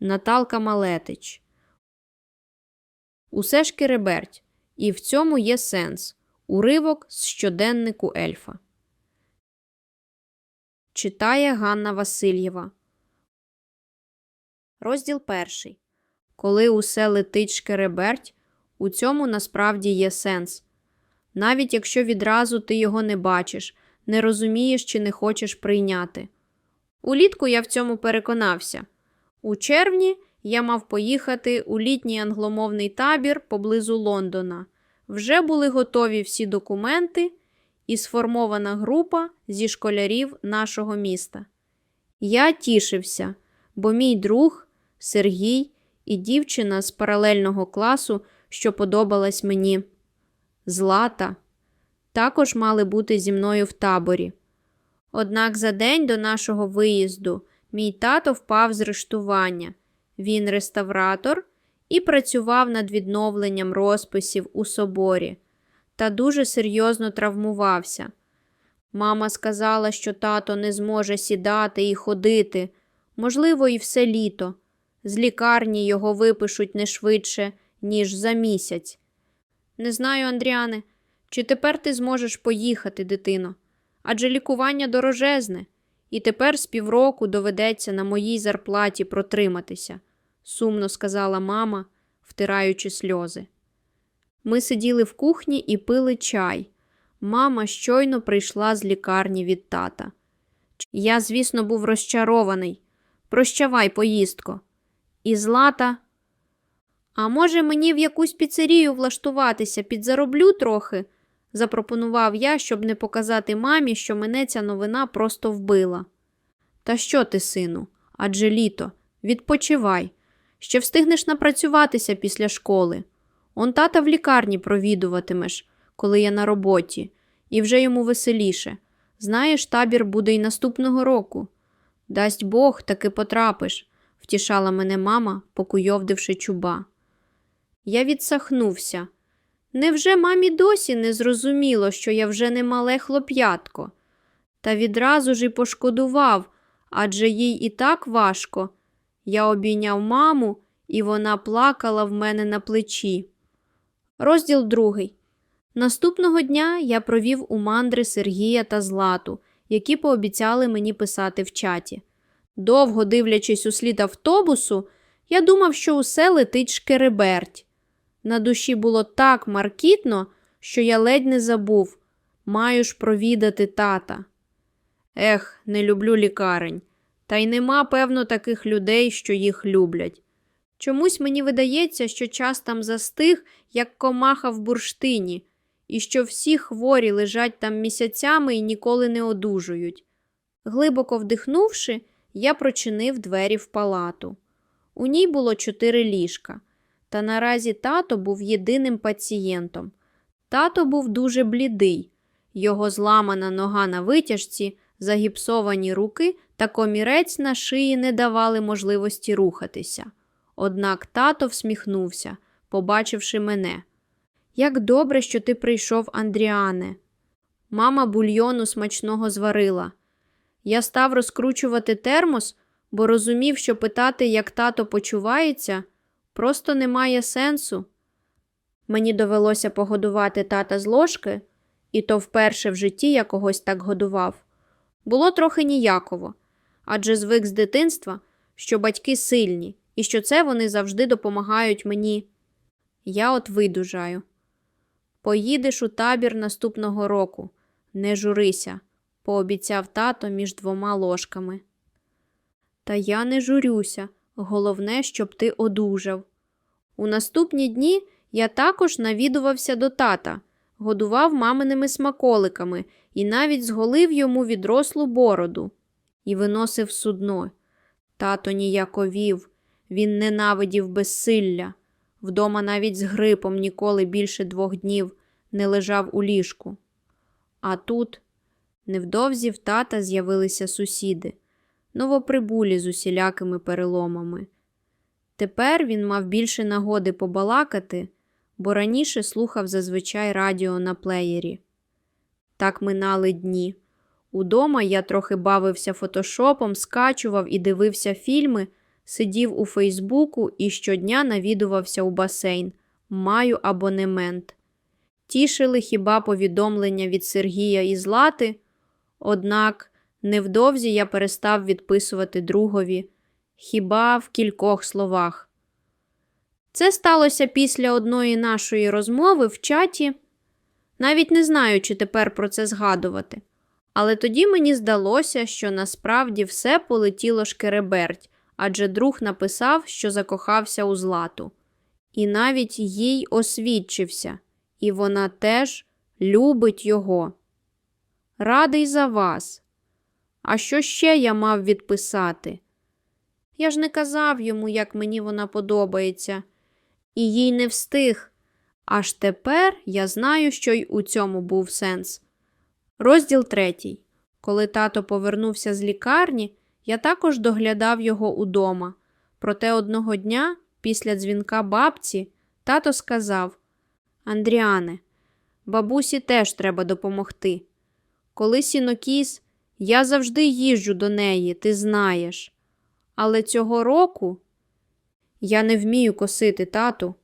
Наталка Малетич. Усе ж кереберть, і в цьому є сенс. Уривок з щоденнику ельфа. Читає Ганна Васильєва. Розділ перший. Коли усе летить шкереберть, у цьому насправді є сенс. Навіть якщо відразу ти його не бачиш, не розумієш чи не хочеш прийняти. Улітку я в цьому переконався. У червні я мав поїхати у літній англомовний табір поблизу Лондона. Вже були готові всі документи і сформована група зі школярів нашого міста. Я тішився, бо мій друг Сергій і дівчина з паралельного класу, що подобалась мені, Злата, також мали бути зі мною в таборі. Однак за день до нашого виїзду мій тато впав з рештування. Він реставратор і працював над відновленням розписів у соборі та дуже серйозно травмувався. Мама сказала, що тато не зможе сідати і ходити, можливо, і все літо. З лікарні його випишуть не швидше, ніж за місяць. Не знаю, Андріане, чи тепер ти зможеш поїхати, дитино? Адже лікування дорожезне, і тепер з півроку доведеться на моїй зарплаті протриматися, сумно сказала мама, втираючи сльози. Ми сиділи в кухні і пили чай. Мама щойно прийшла з лікарні від тата. Я, звісно, був розчарований. Прощавай, поїздко. І злата. А може, мені в якусь піцерію влаштуватися, підзароблю трохи, запропонував я, щоб не показати мамі, що мене ця новина просто вбила. Та що ти, сину? Адже літо, відпочивай. Ще встигнеш напрацюватися після школи. Он тата в лікарні провідуватимеш, коли я на роботі, і вже йому веселіше. Знаєш, табір буде й наступного року. Дасть Бог, таки потрапиш, втішала мене мама, покуйовдивши чуба. Я відсахнувся. Невже мамі досі не зрозуміло, що я вже не мале хлоп'ятко? Та відразу ж і пошкодував, адже їй і так важко. Я обійняв маму, і вона плакала в мене на плечі. Розділ другий. Наступного дня я провів у мандри Сергія та Злату, які пообіцяли мені писати в чаті. Довго дивлячись у слід автобусу, я думав, що усе летить шкереберть. На душі було так маркітно, що я ледь не забув маю ж провідати тата. Ех, не люблю лікарень. Та й нема, певно, таких людей, що їх люблять. Чомусь мені видається, що час там застиг, як комаха в бурштині, і що всі хворі лежать там місяцями і ніколи не одужують. Глибоко вдихнувши, я прочинив двері в палату. У ній було чотири ліжка, та наразі тато був єдиним пацієнтом. Тато був дуже блідий, його зламана нога на витяжці, загіпсовані руки та комірець на шиї не давали можливості рухатися. Однак тато всміхнувся, побачивши мене. Як добре, що ти прийшов, Андріане. Мама бульйону смачного зварила. Я став розкручувати термос, бо розумів, що питати, як тато почувається, просто немає сенсу. Мені довелося погодувати тата з ложки, і то вперше в житті я когось так годував. Було трохи ніяково, адже звик з дитинства, що батьки сильні і що це вони завжди допомагають мені. Я от видужаю. Поїдеш у табір наступного року, не журися, пообіцяв тато між двома ложками. Та я не журюся, головне, щоб ти одужав. У наступні дні я також навідувався до тата, годував маминими смаколиками і навіть зголив йому відрослу бороду і виносив судно. Тато ніяковів, він ненавидів безсилля. Вдома навіть з грипом ніколи більше двох днів не лежав у ліжку. А тут невдовзі в тата з'явилися сусіди, новоприбулі з усілякими переломами. Тепер він мав більше нагоди побалакати, бо раніше слухав зазвичай радіо на плеєрі. Так минали дні. Удома я трохи бавився фотошопом, скачував і дивився фільми, сидів у Фейсбуку і щодня навідувався у басейн. Маю абонемент. Тішили хіба повідомлення від Сергія і Злати, однак невдовзі я перестав відписувати другові, хіба в кількох словах. Це сталося після одної нашої розмови в чаті. Навіть не знаю, чи тепер про це згадувати. Але тоді мені здалося, що насправді все полетіло шкереберть, адже друг написав, що закохався у злату. І навіть їй освідчився, і вона теж любить його. Радий за вас. А що ще я мав відписати? Я ж не казав йому, як мені вона подобається, і їй не встиг. Аж тепер я знаю, що й у цьому був сенс. Розділ третій. Коли тато повернувся з лікарні, я також доглядав його удома. Проте одного дня, після дзвінка бабці, тато сказав: Андріане, бабусі теж треба допомогти. Коли сінокіс, я завжди їжджу до неї, ти знаєш. Але цього року я не вмію косити, тату.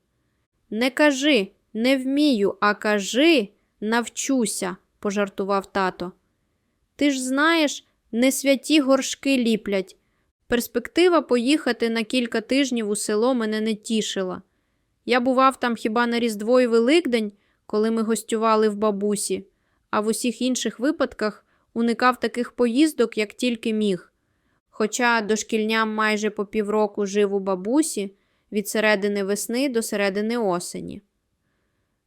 Не кажи, не вмію, а кажи, навчуся, пожартував тато. Ти ж знаєш, не святі горшки ліплять. Перспектива поїхати на кілька тижнів у село мене не тішила. Я бував там хіба на Різдво і Великдень, коли ми гостювали в бабусі, а в усіх інших випадках уникав таких поїздок, як тільки міг. Хоча дошкільням майже по півроку жив у бабусі від середини весни до середини осені.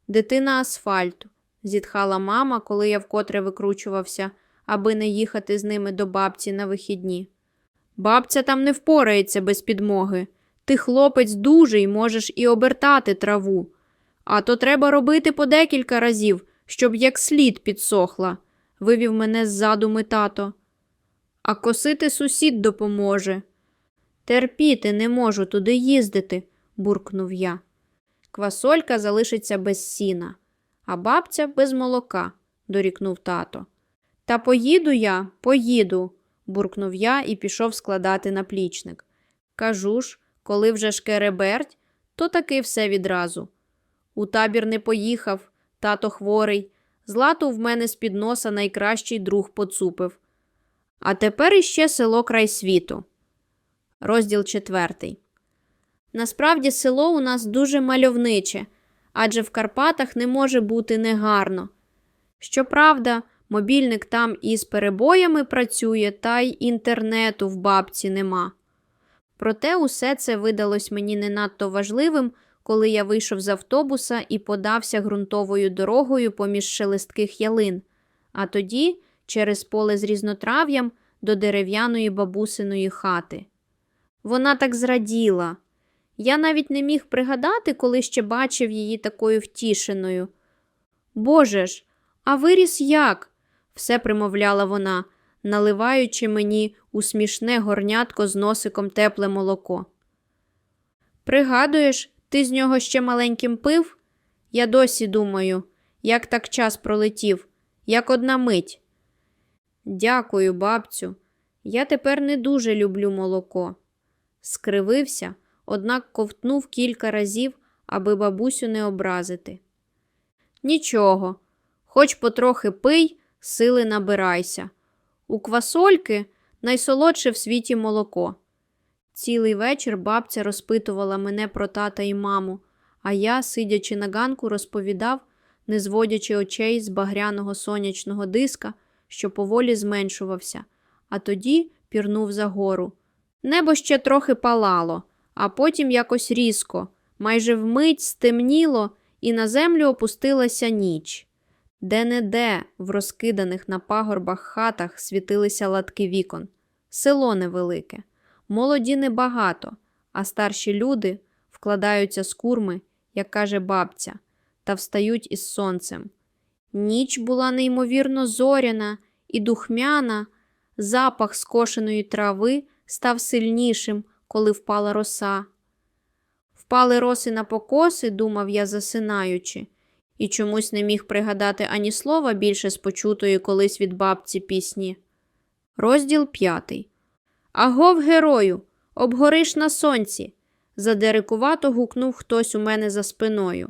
Дитина асфальту, зітхала мама, коли я вкотре викручувався, аби не їхати з ними до бабці на вихідні. Бабця там не впорається без підмоги. Ти, хлопець, дужий, можеш і обертати траву. А то треба робити по декілька разів, щоб як слід підсохла, вивів мене з задуми тато. А косити сусід допоможе. Терпіти не можу туди їздити, буркнув я. Квасолька залишиться без сіна, а бабця без молока, дорікнув тато. Та поїду я, поїду, буркнув я і пішов складати наплічник. Кажу ж, коли вже шкереберть, то таки все відразу. У табір не поїхав, тато хворий. Злату в мене з-під носа найкращий друг поцупив. А тепер іще село край світу. Розділ четвертий. Насправді село у нас дуже мальовниче, адже в Карпатах не може бути негарно. Щоправда, мобільник там із перебоями працює, та й інтернету в бабці нема. Проте усе це видалось мені не надто важливим, коли я вийшов з автобуса і подався ґрунтовою дорогою поміж шелестких ялин, а тоді через поле з різнотрав'ям до дерев'яної бабусиної хати. Вона так зраділа. Я навіть не міг пригадати, коли ще бачив її такою втішеною. Боже ж, а виріс як? все примовляла вона, наливаючи мені у смішне горнятко з носиком тепле молоко. Пригадуєш, ти з нього ще маленьким пив? Я досі думаю, як так час пролетів, як одна мить. Дякую, бабцю. Я тепер не дуже люблю молоко. Скривився, однак ковтнув кілька разів, аби бабусю не образити. Нічого, хоч потрохи пий, сили набирайся. У квасольки найсолодше в світі молоко. Цілий вечір бабця розпитувала мене про тата і маму, а я, сидячи на ганку, розповідав, не зводячи очей з багряного сонячного диска, що поволі зменшувався, а тоді пірнув за гору. Небо ще трохи палало, а потім якось різко, майже вмить стемніло, і на землю опустилася ніч. Де-не-де, в розкиданих на пагорбах хатах світилися латки вікон. Село невелике, молоді небагато, а старші люди вкладаються з курми, як каже бабця, та встають із сонцем. Ніч була неймовірно зоряна і духмяна, запах скошеної трави став сильнішим, коли впала роса. Впали роси на покоси, думав я, засинаючи, і чомусь не міг пригадати ані слова більше з почутої колись від бабці пісні. Розділ п'ятий. Агов, герою, Обгориш на сонці. задерикувато гукнув хтось у мене за спиною.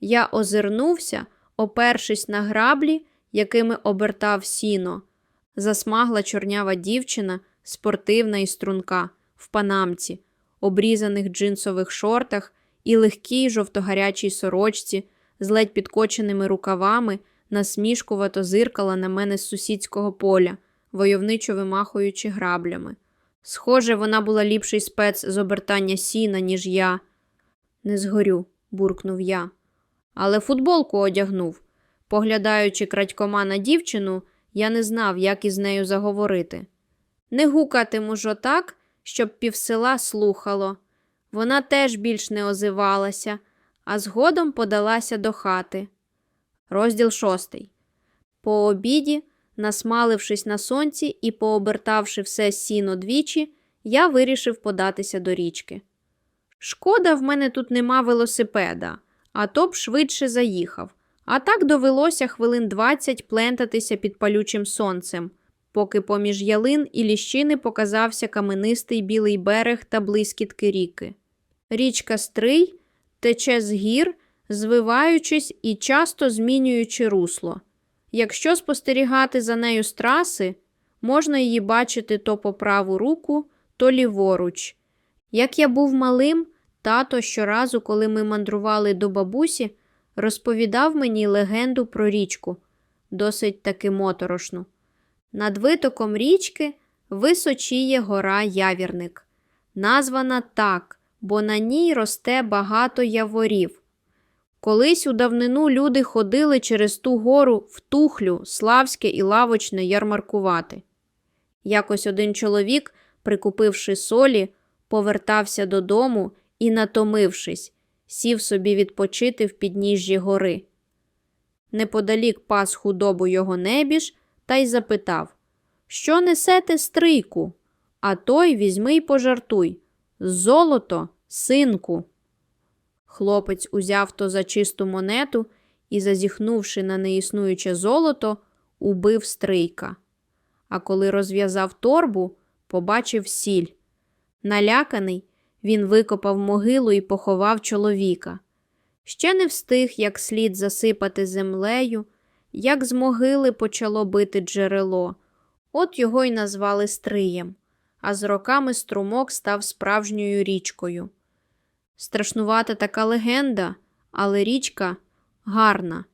Я озирнувся, опершись на граблі, якими обертав сіно. Засмагла чорнява дівчина, спортивна і струнка, в панамці, обрізаних джинсових шортах і легкій жовтогарячій сорочці з ледь підкоченими рукавами, насмішкувато зиркала на мене з сусідського поля, войовничо вимахуючи граблями. Схоже, вона була ліпший спец з обертання сіна, ніж я. Не згорю, буркнув я. Але футболку одягнув. Поглядаючи крадькома на дівчину, я не знав, як із нею заговорити. Не гукатиму ж отак, щоб півсела слухало. Вона теж більш не озивалася, а згодом подалася до хати. Розділ шостий. По обіді, насмалившись на сонці і пообертавши все сіно двічі, я вирішив податися до річки. Шкода, в мене тут нема велосипеда, а то б швидше заїхав. А так довелося хвилин двадцять плентатися під палючим сонцем, поки поміж ялин і ліщини показався каменистий білий берег та блискітки ріки. Річка Стрий тече з гір, звиваючись і часто змінюючи русло. Якщо спостерігати за нею з траси, можна її бачити то по праву руку, то ліворуч. Як я був малим, тато щоразу, коли ми мандрували до бабусі, розповідав мені легенду про річку, досить таки моторошну. Над витоком річки височіє гора Явірник, названа так, бо на ній росте багато яворів. Колись у давнину люди ходили через ту гору в тухлю, славське і лавочне ярмаркувати. Якось один чоловік, прикупивши солі, повертався додому і, натомившись, сів собі відпочити в підніжжі гори. Неподалік пас худобу його небіж та й запитав Що несете стрийку? А той візьми й пожартуй. Золото, синку. Хлопець узяв то за чисту монету і, зазіхнувши на неіснуюче золото, убив стрийка. А коли розв'язав торбу, побачив сіль. Наляканий, він викопав могилу і поховав чоловіка. Ще не встиг як слід засипати землею, як з могили почало бити джерело. От його й назвали Стриєм, а з роками струмок став справжньою річкою. Страшнувата така легенда, але річка гарна.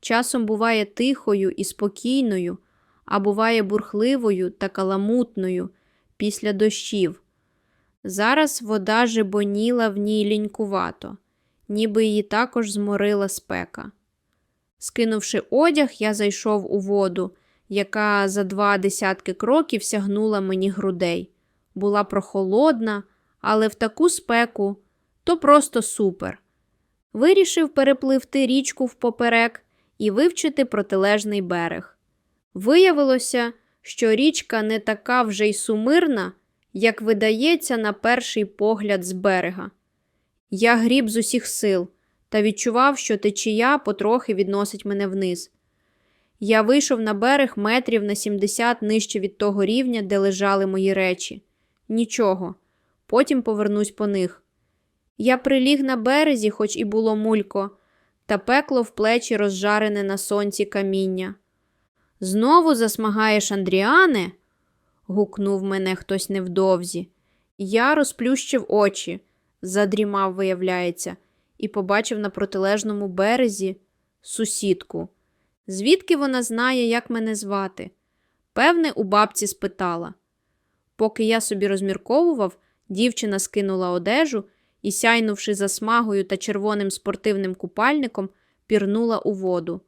Часом буває тихою і спокійною, а буває бурхливою та каламутною після дощів. Зараз вода жебоніла в ній лінькувато, ніби її також зморила спека. Скинувши одяг, я зайшов у воду, яка за два десятки кроків сягнула мені грудей. Була прохолодна, але в таку спеку то просто супер. Вирішив перепливти річку впоперек і вивчити протилежний берег. Виявилося, що річка не така вже й сумирна, як видається на перший погляд з берега. Я гріб з усіх сил та відчував, що течія потрохи відносить мене вниз. Я вийшов на берег метрів на 70 нижче від того рівня, де лежали мої речі. Нічого. Потім повернусь по них. Я приліг на березі, хоч і було мулько, та пекло в плечі розжарене на сонці каміння. Знову засмагаєш, Андріане? Гукнув мене хтось невдовзі. Я розплющив очі, задрімав, виявляється, і побачив на протилежному березі сусідку. Звідки вона знає, як мене звати? Певне, у бабці спитала. Поки я собі розмірковував, дівчина скинула одежу і, сяйнувши засмагою та червоним спортивним купальником, пірнула у воду.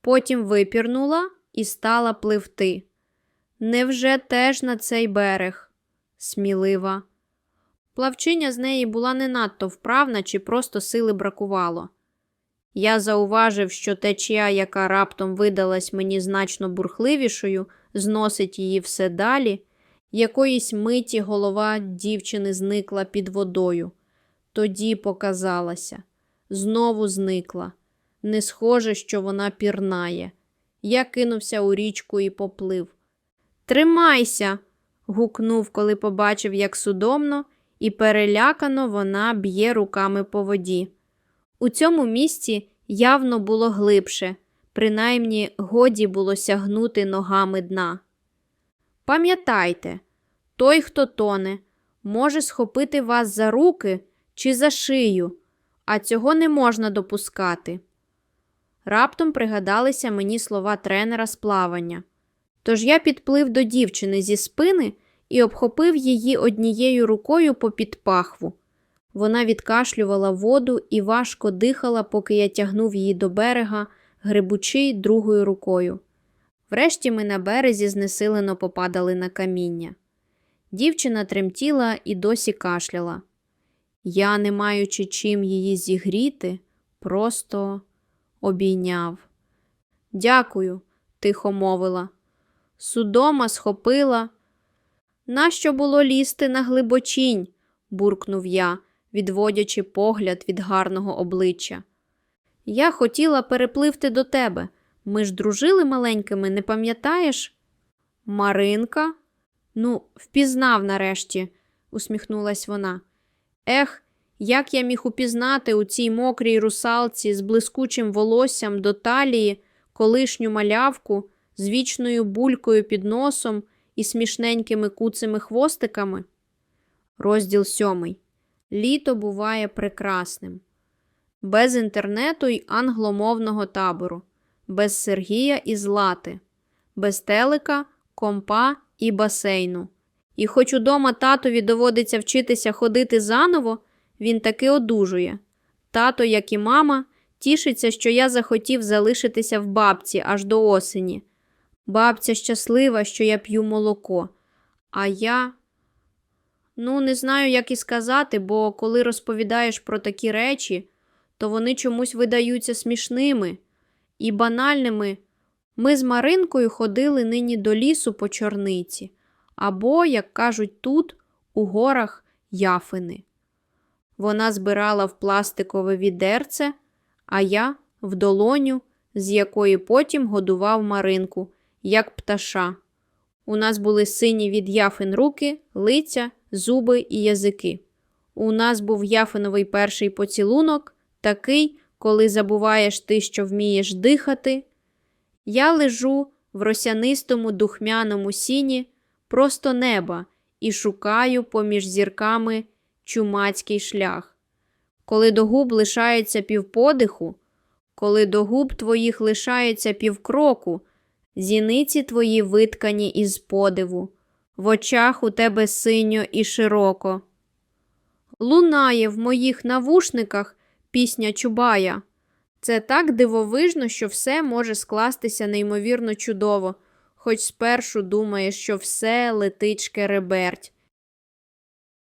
Потім випірнула і стала пливти. Невже теж на цей берег? Смілива. Плавчиня з неї була не надто вправна чи просто сили бракувало. Я зауважив, що течія, яка раптом видалась мені значно бурхливішою, зносить її все далі. Якоїсь миті голова дівчини зникла під водою. Тоді показалася, знову зникла. Не схоже, що вона пірнає. Я кинувся у річку і поплив. Тримайся. гукнув, коли побачив, як судомно, і перелякано вона б'є руками по воді. У цьому місці явно було глибше, принаймні годі було сягнути ногами дна. Пам'ятайте, той, хто тоне, може схопити вас за руки чи за шию, а цього не можна допускати. Раптом пригадалися мені слова тренера з плавання. Тож я підплив до дівчини зі спини і обхопив її однією рукою попід пахву. Вона відкашлювала воду і важко дихала, поки я тягнув її до берега, грибучи другою рукою. Врешті ми на березі знесилено попадали на каміння. Дівчина тремтіла і досі кашляла. Я, не маючи чим її зігріти, просто обійняв. Дякую, тихо мовила. Судома схопила. Нащо було лізти на глибочінь? буркнув я, відводячи погляд від гарного обличчя. Я хотіла перепливти до тебе. Ми ж дружили маленькими, не пам'ятаєш? Маринка? Ну, впізнав нарешті, усміхнулась вона. Ех, як я міг упізнати у цій мокрій русалці з блискучим волоссям до талії колишню малявку з вічною булькою під носом і смішненькими куцими хвостиками? Розділ сьомий. Літо буває прекрасним. Без інтернету й англомовного табору, без Сергія і Злати, без телека, компа і басейну. І хоч удома татові доводиться вчитися ходити заново, він таки одужує. Тато, як і мама, тішиться, що я захотів залишитися в бабці аж до осені. Бабця щаслива, що я п'ю молоко. А я. Ну, не знаю, як і сказати, бо коли розповідаєш про такі речі, то вони чомусь видаються смішними і банальними. Ми з Маринкою ходили нині до лісу по чорниці, або, як кажуть тут, у горах яфини. Вона збирала в пластикове відерце, а я в долоню, з якої потім годував Маринку, як пташа. У нас були сині від яфин руки, лиця, зуби і язики. У нас був яфиновий перший поцілунок, такий, коли забуваєш ти, що вмієш дихати. Я лежу в росянистому духмяному сіні просто неба і шукаю поміж зірками чумацький шлях. Коли до губ лишається півподиху, коли до губ твоїх лишається півкроку, зіниці твої виткані із подиву, в очах у тебе синьо і широко. Лунає в моїх навушниках пісня Чубая. Це так дивовижно, що все може скластися неймовірно чудово, хоч спершу думаєш, що все летить шкереберть.